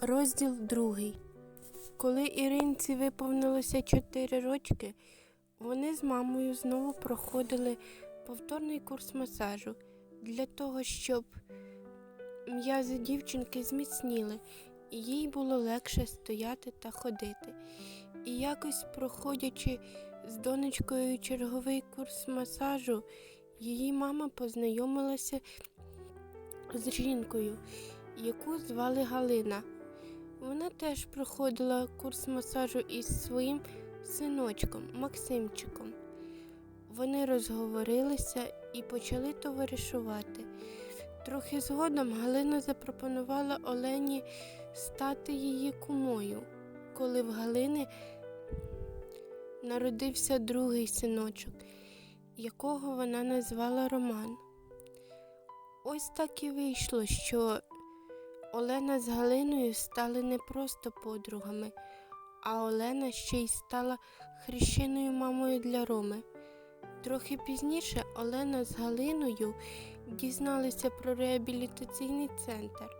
Розділ другий. Коли Іринці виповнилося 4 рочки, вони з мамою знову проходили повторний курс масажу для того, щоб м'язи дівчинки зміцніли, і їй було легше стояти та ходити. І якось проходячи з донечкою черговий курс масажу, її мама познайомилася з жінкою, яку звали Галина. Вона теж проходила курс масажу із своїм синочком Максимчиком. Вони розговорилися і почали товаришувати. Трохи згодом Галина запропонувала Олені стати її кумою, коли в Галини народився другий синочок, якого вона назвала Роман. Ось так і вийшло, що Олена з Галиною стали не просто подругами, а Олена ще й стала хрещеною мамою для Роми. Трохи пізніше Олена з Галиною дізналися про реабілітаційний центр,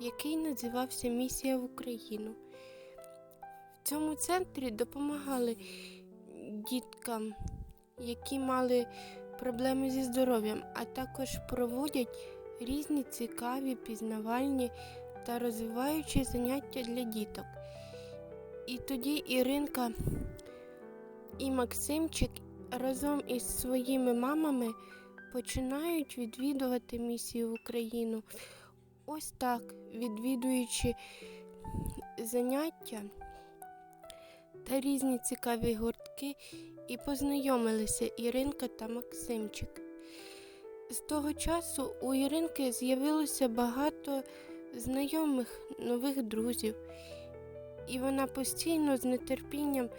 який називався Місія в Україну. В цьому центрі допомагали діткам, які мали проблеми зі здоров'ям, а також проводять різні цікаві, пізнавальні та розвиваючі заняття для діток. І тоді Іринка і Максимчик разом із своїми мамами починають відвідувати місію в Україну. Ось так, відвідуючи заняття та різні цікаві гуртки, і познайомилися Іринка та Максимчик. З того часу у Іринки з'явилося багато знайомих нових друзів, і вона постійно з нетерпінням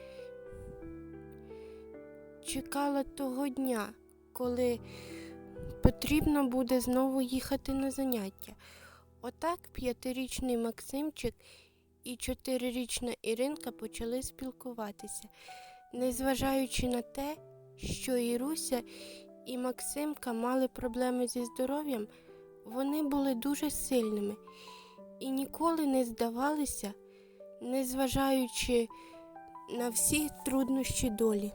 чекала того дня, коли потрібно буде знову їхати на заняття. Отак п'ятирічний Максимчик і чотирирічна Іринка почали спілкуватися, незважаючи на те, що Іруся і Максимка мали проблеми зі здоров'ям, вони були дуже сильними і ніколи не здавалися, незважаючи на всі труднощі долі.